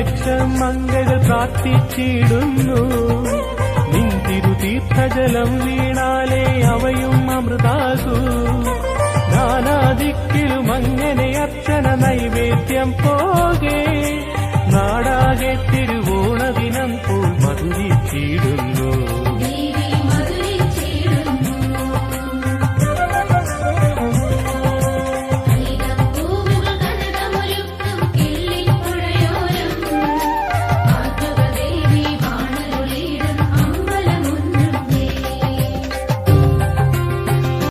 രക്ഷ മംഗൾ പ്രാർത്ഥിച്ചിടുന്നു. നിന്തിരു തീർത്ഥജലം വീണാലേ അവയും അമൃതാകൂ. നാനാദിക്കിലും അങ്ങനെ അർച്ചന നൈവേദ്യം പോകേ. നാടാകെ തിരുവോണദിനം പോ മധുരിച്ചിടും.